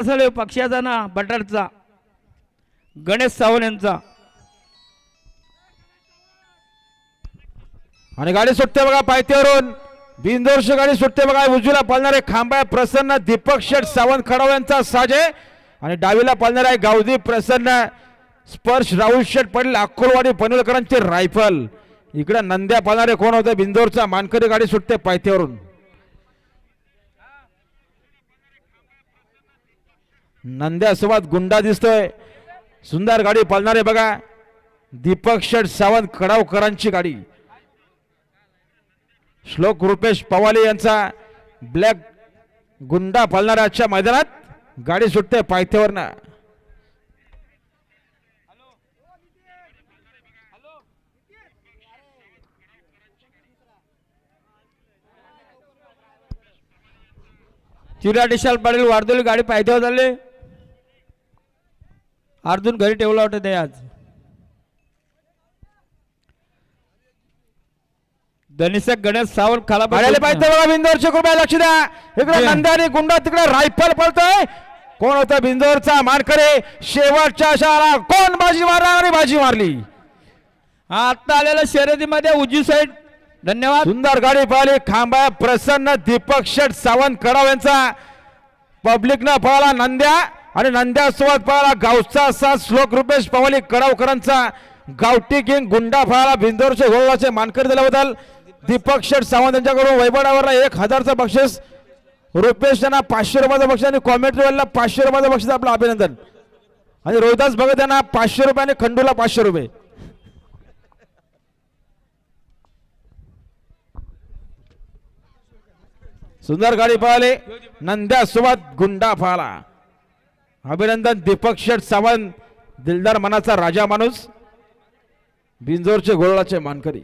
असेल पक्षाचा ना बटाटचा. गणेश सावंत यांचा. आणि गाडी सुटते बघा पायथ्यावरून. बिंदोरशी गाडी सुटते बघा. उजवीला पालणारे खांबा प्रसन्न दीपक शेठ सावंत खडाव यांचा साजे. आणि डावीला पालणार आहे गावदी प्रसन्न. स्पर्श राहुल शेठ पडले. अक्कोलवाडी पनवेलकरांचे रायफल. इकडे नंद्या पालणारे कोण होते? बिंदोरचा मानकरी गाडी सुटते पायथ्यावरून. नंद्या सोबत गुंडा दिसतोय. सुंदर गाडी पळणारे बघा. दीपक शेठ सावंत कडावकरांची गाडी. श्लोक रुपेश पवाले यांचा ब्लॅक गुंडा पालणाऱ्याच्या मैदानात गाडी सुटते पायथ्यावरनं. चिरा डिशाल पाटील वाढदोली गाडी पायथ्यावर झाली अर्जुन घरी ठेवला होता ते आज. धनिसक गणेश सावंत खाला पाहिजे बघा बिंदोरचे कृपया लक्ष द्या. इकडे जय. नंदा आणि गुंडा तिकडे रायफल पळतोय. कोण होता बिंदोरचा मानकरे? शेवटच्या शाळा कोण बाजी मारणार आणि बाजी मारली? आता आलेल्या शर्यतीमध्ये उजवी साईड धन्यवाद. सुंदर गाडी पाहिली. खांबा प्रसन्न दीपक शेठ सावंत कडाव यांचा. पब्लिक न पळाला नंद्या. आणि नंद्या सोबत गावचा असा श्लोक रुपेश पवाली कडावकरांचा गावठी किंग गुंडा पळाला भिंदोरचे गोळाचे मानकरी दिल्याबद्दल दीपक शेठ सावंत यांच्याकडून वैभवडावरला एक हजारचं बक्षीस रुपेश यांना पाचशे रुपयाचं बक्षीस आणि कॉमेंट्रीवाल्याला पाचशे रुपयाचं बक्षीस आपलं अभिनंदन. आणि रोहिदास भगत यांना पाचशे रुपये आणि खंडूला पाचशे रुपये. सुंदर गाडी पळाली नंद्या सोबत गुंडा पळाला अभिनंदन दीपक शेठ सावंत दिलदार मनाचा राजा माणूस बिंजोरचे गोळाचे मानकरी.